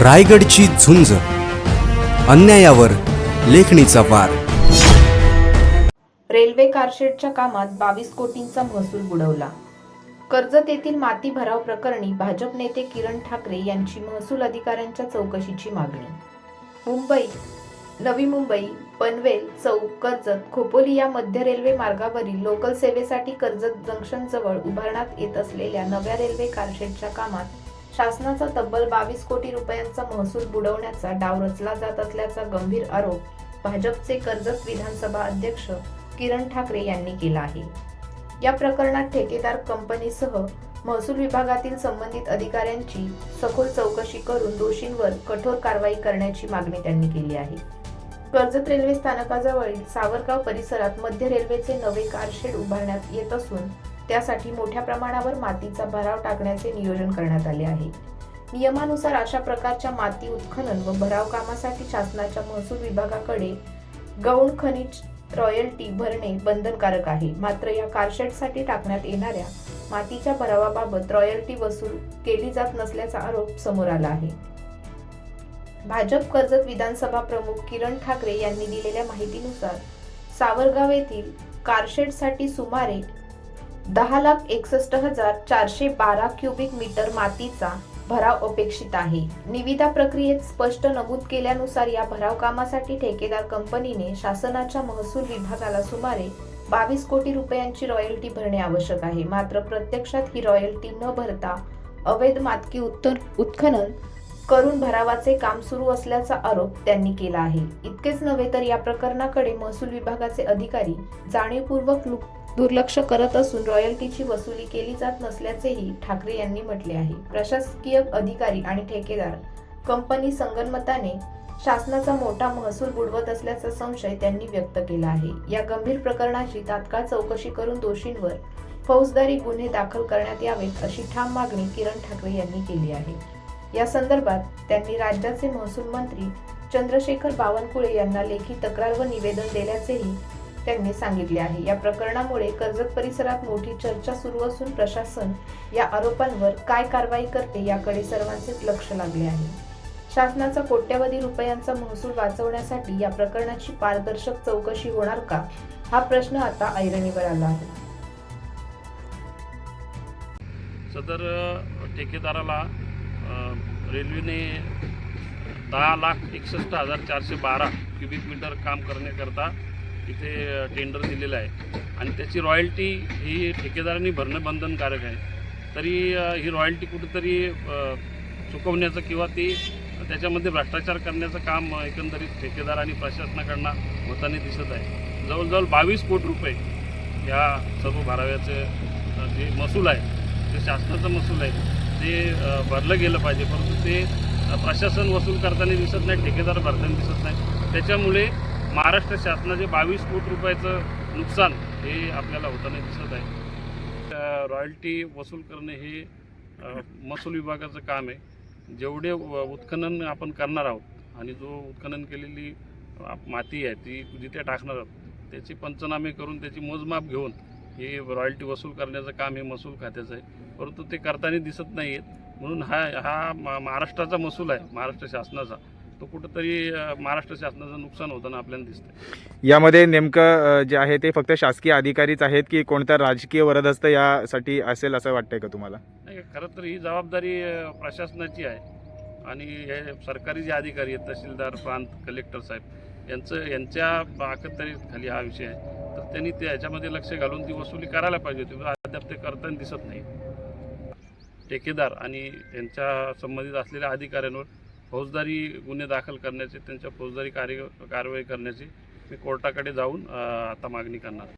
रायगडची झुंज. अन्यायावर लेखणीचा वार. रेल्वे कारशेडच्या कामात बावीस कोटींचा महसूल बुडवला. कर्जत येथील माती भराव प्रकरणी भाजप नेते किरण ठाकरे यांची महसूल अधिकाऱ्यांच्या चौकशीची मागणी. मुंबई नवी मुंबई पनवेल चौक कर्जत खोपोली या मध्य रेल्वे मार्गावरील लोकल सेवेसाठी कर्जत जंक्शनजवळ उभारण्यात येत असलेल्या नव्या रेल्वे कारशेडच्या कामात शासनाचा तब्बल बावीस कोटी रुपयांचा महसूल बुडवण्याचा डाव रचला जात असल्याचा गंभीर आरोप भाजपचे कर्जत विधानसभा अध्यक्ष किरण ठाकरे यांनी केला आहे. या प्रकरणात ठेकेदार कंपनीसह महसूल विभागातील संबंधित अधिकाऱ्यांची सखोल चौकशी करून दोषींवर कठोर कारवाई करण्याची मागणी त्यांनी केली आहे. कर्जत रेल्वे स्थानकाजवळील सावरगाव परिसरात मध्य रेल्वेचे नवे कारशेड उभारण्यात येत असून त्यासाठी मोठ्या प्रमाणावर मातीचा भराव टाकण्याचे नियोजन करण्यात आले आहे. नियमानुसार अशा प्रकारच्या माती उत्खनन व भराव कामासाठी शासनाच्या महसूल विभागाकडे गौण खनिज रॉयल्टी भरणे बंधनकारक आहे. मात्र या कारशेडसाठी टाकण्यात येणाऱ्या मातीच्या भरावाबाबत रॉयल्टी वसूल केली जात नसल्याचा आरोप समोर आला आहे. भाजप कर्जत विधानसभा प्रमुख किरण ठाकरे यांनी दिलेल्या माहितीनुसार सावरगाव येथील कारशेडसाठी सुमारे दहा लाख एकसष्ट हजार चारशे बारा क्युबिक मीटर मातीचा भराव अपेक्षित आहे. निविदा प्रक्रियेत स्पष्ट नमूद केल्यानुसार या भराव कामासाठी ठेकेदार कंपनीने शासनाच्या महसूल विभागाला सुमारे बावीस कोटी रुपयांची रॉयल्टी भरणे आवश्यक आहे. मात्र प्रत्यक्षात ही रॉयल्टी न भरता अवैध मातकी उत्तर उत्खनन करून भरावाचे काम सुरू असल्याचा आरोप त्यांनी केला आहे. इतकेच नव्हे तर या प्रकरणाकडे महसूल विभागाचे अधिकारी जाणीवपूर्वक दुर्लक्ष करत असून रॉयल्टीची वसुली केली जात नसल्याचेही ठाकरे यांनी म्हटले आहे. प्रशासकीय अधिकारी आणि ठेकेदार कंपनी संगनमताने शासनाचा मोठा महसूल बुडवत असल्याचा संशय त्यांनी व्यक्त केला आहे. या गंभीर प्रकरणाची तात्काळ चौकशी करून दोषींवर फौजदारी गुन्हे दाखल करण्यात यावेत अशी ठाम मागणी किरण ठाकरे यांनी केली आहे. या संदर्भात त्यांनी राज्याचे महसूल मंत्री चंद्रशेखर बावनकुळे यांना लेखी तक्रार व निवेदन देण्याचेही त्यांनी सांगितले आहे. या प्रकरणामुळे कर्जत परिसरात मोठी चर्चा सुरू असून प्रशासन या आरोपांवर काय कारवाई करते याकडे सर्वांचे लक्ष लागले आहे. शासनाचा कोट्यवधी रुपयांचा महसूल वाचवण्यासाठी या प्रकरणाची पारदर्शक चौकशी होणार का? हा प्रश्न आता ऐरणीवर आला आहे. सदर ठेकेदाराला रेल्वेने दहा लाख एकसष्ट हजार चारशे बारा क्युबिक मीटर काम करण्याकरता इथे टेंडर दिलेलं आहे. आणि त्याची रॉयल्टी ही ठेकेदारांनी भरणं बंधनकारक आहे. तरी ही रॉयल्टी कुठेतरी चुकवण्याचं किंवा ती त्याच्यामध्ये भ्रष्टाचार करण्याचं काम एकंदरीत ठेकेदार आणि प्रशासनाकडनं होताना दिसत आहे. जवळजवळ बावीस कोटी रुपये या सर्व भराव्याचं जे महसूल आहे जे शासनाचं महसूल आहे ते भरलं गेलं पाहिजे. परंतु ते प्रशासन वसूल करताना दिसत नाही ठेकेदार भरताना दिसत नाही. त्याच्यामुळे महाराष्ट्र शासनाचे बावीस कोटी रुपयाचं नुकसान हे आपल्याला होताना दिसत आहे. रॉयल्टी वसूल करणे हे महसूल विभागाचं काम आहे. जेवढे व- उत्खनन आपण करणार आहोत आणि जो उत्खनन केलेली माती आहे ती जिथे टाकणार आहोत त्याचे पंचनामे करून त्याची मोजमाप घेऊन हे रॉयल्टी वसूल करण्याचं काम हे महसूल खात्याचं आहे. परंतु ते करताना दिसत नाही आहेत म्हणून हा हा महाराष्ट्राचा महसूल आहे महाराष्ट्र शासनाचा. तो कुठंतरी महाराष्ट्र शासनाचं नुकसान होताना आपल्याला दिसतंय. यामध्ये नेमकं जे आहे ते फक्त शासकीय अधिकारीच आहेत की कोणता राजकीय वरदहस्त यासाठी असेल असं वाटतंय का तुम्हाला? नाही खरं तर ही जबाबदारी प्रशासनाची आहे. आणि हे सरकारी जे अधिकारी आहेत तहसीलदार प्रांत कलेक्टर साहेब यांचं यांच्या अखत्यारीत खाली हा विषय आहे. तर त्यांनी ते याच्यामध्ये लक्ष घालून ती वसुली करायला पाहिजे होती. पण अद्याप ते करताना दिसत नाही. ठेकेदार आणि यांच्या संबंधित असलेल्या अधिकाऱ्यांवर फौजदारी गुन्हे दाखल करण्याचे त्यांच्या फौजदारी कार्य कारवाई करण्याची मी कोर्टाकडे जाऊन आता मागणी करणार.